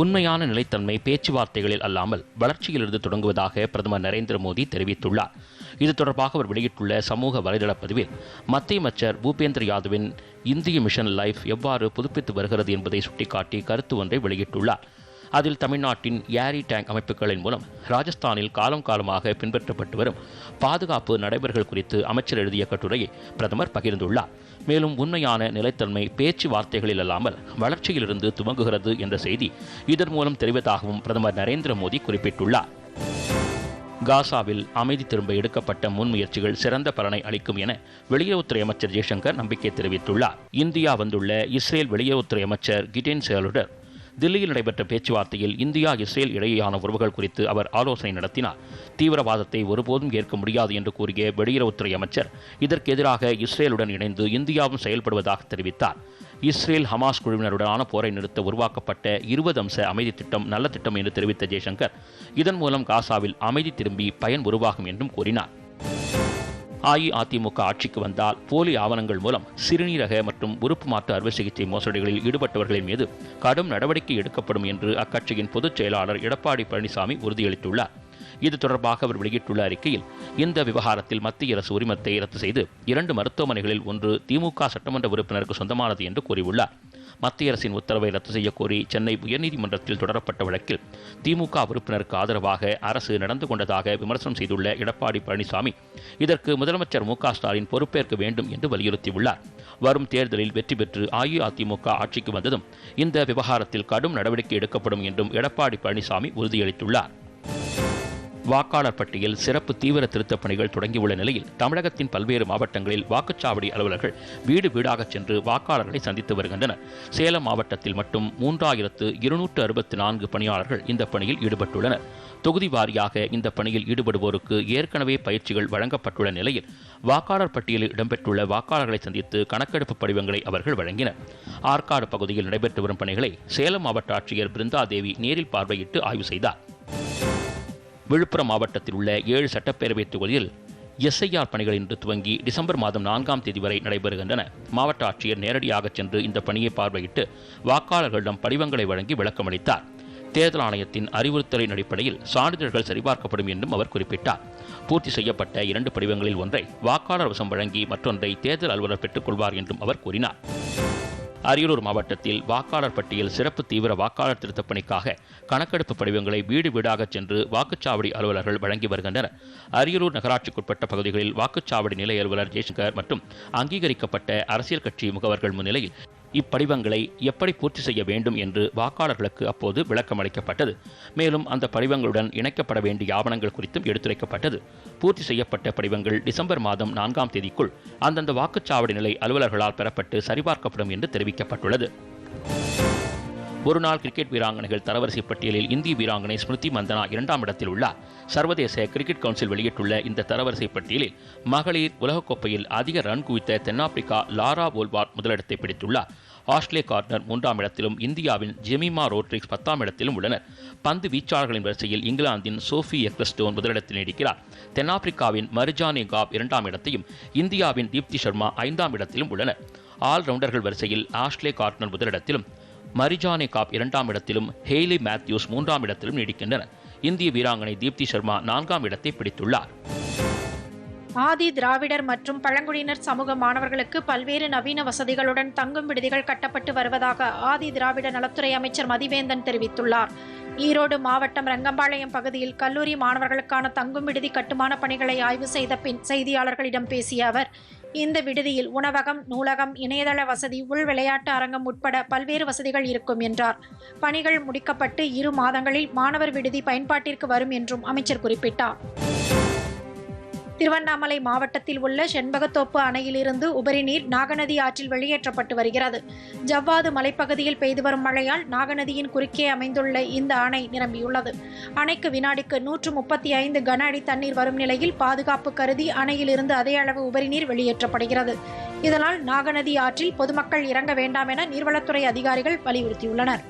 உண்மையான நிலைத்தன்மை பேச்சுவார்த்தைகளில் அல்லாமல் வளர்ச்சியிலிருந்து தொடங்குவதாக பிரதமர் நரேந்திர மோடி தெரிவித்துள்ளார். இது தொடர்பாக அவர் வெளியிட்டுள்ள சமூக வலைதள பதிவில் மத்திய அமைச்சர் பூபேந்திர யாதவின் இந்திய மிஷன் லைஃப் எவ்வாறு புதுப்பித்து வருகிறது என்பதை சுட்டிக்காட்டி கருத்து ஒன்றை வெளியிட்டுள்ளார். அதில் தமிழ்நாட்டின் ஏரி டேங்க் அமைப்புகளின் மூலம் ராஜஸ்தானில் காலம் காலமாக பின்பற்றப்பட்டு வரும் பாதுகாப்பு நடைமுறைகள் குறித்து அமைச்சர் எழுதிய கட்டுரையை பிரதமர் பகிர்ந்துள்ளார். மேலும் உண்மையான நிலைத்தன்மை பேச்சுவார்த்தைகளில் அல்லாமல் வளர்ச்சியிலிருந்து துவங்குகிறது என்ற செய்தி இதன் மூலம் தெரிவதாகவும் பிரதமர் நரேந்திர மோடி குறிப்பிட்டுள்ளார். காசாவில் அமைதி திரும்ப எடுக்கப்பட்ட முன்முயற்சிகள் சிறந்த பலனை அளிக்கும் என வெளியுறவுத்துறை அமைச்சர் ஜெய்சங்கர் நம்பிக்கை தெரிவித்துள்ளார். இந்தியா வந்துள்ள இஸ்ரேல் வெளியுறவுத்துறை அமைச்சர் கிட்டேன் செயலுடன் தில்லியில் நடைபெற்ற பேச்சுவார்த்தையில் இந்தியா இஸ்ரேல் இடையேயான உறவுகள் குறித்து அவர் ஆலோசனை நடத்தினார். தீவிரவாதத்தை ஒருபோதும் ஏற்க முடியாது என்று கூறிய வெளியுறவுத்துறை அமைச்சர் இதற்கு எதிராக இஸ்ரேலுடன் இணைந்து இந்தியாவும் செயல்படுவதாக தெரிவித்தார். இஸ்ரேல் ஹமாஸ் குழுவினருடனான போரை நிறுத்த உருவாக்கப்பட்ட இருபது அம்ச அமைதி திட்டம் நல்ல திட்டம் என்று தெரிவித்த ஜெய்சங்கர் இதன் மூலம் காசாவில் அமைதி திரும்பி பயன் உருவாகும் என்றும் கூறினார். அஇஅதிமுக ஆட்சிக்கு வந்தால் போலி ஆவணங்கள் மூலம் சிறுநீரக மற்றும் உறுப்பு மாற்று அறுவை சிகிச்சை மோசடிகளில் ஈடுபட்டவர்களின் மீது கடும் நடவடிக்கை எடுக்கப்படும் என்று அக்கட்சியின் பொதுச் செயலாளர் எடப்பாடி பழனிசாமி உறுதியளித்துள்ளார். இது தொடர்பாக அவர் வெளியிட்டுள்ள அறிக்கையில் இந்த விவகாரத்தில் மத்திய அரசு உரிமத்தை ரத்து செய்து இரண்டு மருத்துவமனைகளில் ஒன்று திமுக சட்டமன்ற உறுப்பினருக்கு சொந்தமானது என்று கூறியுள்ளார். மத்திய அரசின் உத்தரவை ரத்து செய்யக்கோரி சென்னை உயர்நீதிமன்றத்தில் தொடரப்பட்ட வழக்கில் திமுக உறுப்பினருக்கு ஆதரவாக அரசு நடந்து கொண்டதாக விமர்சனம் செய்துள்ள எடப்பாடி பழனிசாமி இதற்கு முதலமைச்சர் மு ஸ்டாலின் பொறுப்பேற்க வேண்டும் என்று வலியுறுத்தியுள்ளார். வரும் தேர்தலில் வெற்றி பெற்று அஇஅதிமுக ஆட்சிக்கு வந்ததும் இந்த விவகாரத்தில் கடும் நடவடிக்கை எடுக்கப்படும் என்றும் எடப்பாடி பழனிசாமி உறுதியளித்துள்ளார். வாக்காளர் பட்டியல் சிறப்பு தீவிர திருத்தப் பணிகள் தொடங்கியுள்ள நிலையில் தமிழகத்தின் பல்வேறு மாவட்டங்களில் வாக்குச்சாவடி அலுவலர்கள் வீடு வீடாக சென்று வாக்காளர்களை சந்தித்து வருகின்றனர். சேலம் மாவட்டத்தில் மட்டும் மூன்றாயிரத்து இருநூற்று அறுபத்தி நான்கு பணியாளர்கள் இந்த பணியில் ஈடுபட்டுள்ளனர். தொகுதி வாரியாக இந்த பணியில் ஈடுபடுவோருக்கு ஏற்கனவே பயிற்சிகள் வழங்கப்பட்டுள்ள நிலையில் வாக்காளர் பட்டியலில் இடம்பெற்றுள்ள வாக்காளர்களை சந்தித்து கணக்கெடுப்பு படிவங்களை அவர்கள் வழங்கினர். ஆற்காடு பகுதியில் நடைபெற்று வரும் பணிகளை சேலம் மாவட்ட ஆட்சியர் பிருந்தாதேவி நேரில் பார்வையிட்டு ஆய்வு செய்தார். விழுப்புரம் மாவட்டத்தில் உள்ள ஏழு சட்டப்பேரவை தொகுதியில் எஸ்ஐஆர் பணிகள் இன்று துவங்கி டிசம்பர் மாதம் நான்காம் தேதி வரை நடைபெறுகின்றன. மாவட்ட ஆட்சியர் நேரடியாக சென்று இந்த பணியை பார்வையிட்டு வாக்காளர்களிடம் படிவங்களை வழங்கி விளக்கமளித்தார் தேர்தல் ஆணையத்தின் அறிவுறுத்தலின் அடிப்படையில் சான்றிதழ்கள் சரிபார்க்கப்படும் என்றும் அவர் குறிப்பிட்டார். பூர்த்தி செய்யப்பட்ட இரண்டு படிவங்களில் ஒன்றை வாக்காளர் வசம் வழங்கி மற்றொன்றை தேர்தல் அலுவலர் பெற்றுக்கொள்வார் என்றும் அவர் கூறினார். அரியலூர் மாவட்டத்தில் வாக்காளர் பட்டியல் சிறப்பு தீவிர வாக்காளர் திருத்தப் பணிக்காக கணக்கெடுப்பு படிவங்களை வீடு வீடாக சென்று வாக்குச்சாவடி அலுவலர்கள் வழங்கி வருகின்றனர். அரியலூர் நகராட்சிக்குட்பட்ட பகுதிகளில் வாக்குச்சாவடி நிலை அலுவலர் ஜெய்சங்கர் மற்றும் அங்கீகரிக்கப்பட்ட அரசியல் கட்சி முகவர்கள் முன்னிலையில் இப்படிவங்களை எப்படி பூர்த்தி செய்ய வேண்டும் என்று வாக்காளர்களுக்கு அப்போது விளக்கம் அளிக்கப்பட்டது மேலும் அந்த படிவங்களுடன் இணைக்கப்பட வேண்டிய ஆவணங்கள் குறித்தும் எடுத்துரைக்கப்பட்டது. பூர்த்தி செய்யப்பட்ட படிவங்கள் டிசம்பர் மாதம் நான்காம் தேதிக்குள் அந்தந்த வாக்குச்சாவடி நிலை அலுவலர்களால் பெறப்பட்டு சரிபார்க்கப்படும் என்று தெரிவிக்கப்பட்டுள்ளது. ஒருநாள் கிரிக்கெட் வீராங்கனைகள் தரவரிசை பட்டியலில் இந்திய வீராங்கனை ஸ்மிருதி மந்தனா இரண்டாம் இடத்தில் உள்ளார். சர்வதேச கிரிக்கெட் கவுன்சில் வெளியிட்டுள்ள இந்த தரவரிசை பட்டியலில் மகளிர் உலகக்கோப்பையில் அதிக ரன் குவித்த தென்னாப்பிரிக்கா லாரா போல்வார் முதலிடத்தை பிடித்துள்ளார். ஆஸ்ட்ரே கார்னர் மூன்றாம் இடத்திலும் இந்தியாவின் ஜெமிமா ரோட்ரிக்ஸ் பத்தாம் இடத்திலும் உள்ளனர். பந்து வீச்சாளர்களின் வரிசையில் இங்கிலாந்தின் சோஃபி எக்லஸ்டோன் முதலிடத்தில் நீடிக்கிறார். தென்னாப்பிரிக்காவின் மர்ஜானி காப் இரண்டாம் இடத்தையும் இந்தியாவின் தீப்தி சர்மா ஐந்தாம் இடத்திலும் உள்ளனர். ஆல்ரவுண்டர்கள் வரிசையில் ஆஸ்ட்ரே கார்னர் முதலிடத்திலும் மரிஜானே காப் இரண்டாம் இடத்திலும் ஹெய்லி மேத்யூஸ் மூன்றாம் இடத்திலும் நீடிக்கின்றனர் இந்திய வீராங்கனை தீப்தி சர்மா நான்காம் இடத்தை பிடித்துள்ளார். ஆதி திராவிடர் மற்றும் பழங்குடியினர் சமூக மாணவர்களுக்கு பல்வேறு நவீன வசதிகளுடன் தங்கும் விடுதிகள் கட்டப்பட்டு வருவதாக ஆதி திராவிட நலத்துறை அமைச்சர் மதிவேந்தன் தெரிவித்துள்ளார். ஈரோடு மாவட்டம் ரங்கம்பாளையம் பகுதியில் கல்லூரி மாணவர்களுக்கான தங்கும் விடுதி கட்டுமான பணிகளை ஆய்வு செய்த பின் செய்தியாளர்களிடம் பேசிய அவர் இந்த விடுதியில் உணவகம் நூலகம் இணையதள வசதி உள் விளையாட்டு அரங்கம் உட்பட பல்வேறு வசதிகள் இருக்கும் என்றார். பணிகள் முடிக்கப்பட்டு இரு மாதங்களில் மாணவர் விடுதி பயன்பாட்டிற்கு வரும் என்றும் அமைச்சர் குறிப்பிட்டார். திருவண்ணாமலை மாவட்டத்தில் உள்ள செண்பகத்தோப்பு அணையிலிருந்து உபரிநீர் நாகநதி ஆற்றில் வெளியேற்றப்பட்டு வருகிறது. ஜவ்வாது மலைப்பகுதியில் பெய்து வரும் மழையால் நாகநதியின் குறுக்கே அமைந்துள்ள இந்த அணை நிரம்பியுள்ளது. அணைக்கு வினாடிக்கு நூற்று முப்பத்தி ஐந்து கன அடி தண்ணீர் வரும் நிலையில் பாதுகாப்பு கருதி அணையிலிருந்து அதே அளவு உபரிநீர் வெளியேற்றப்படுகிறது. இதனால் நாகநதி ஆற்றில் பொதுமக்கள் இறங்க வேண்டாம் என நீர்வளத்துறை அதிகாரிகள் வலியுறுத்தியுள்ளனர்.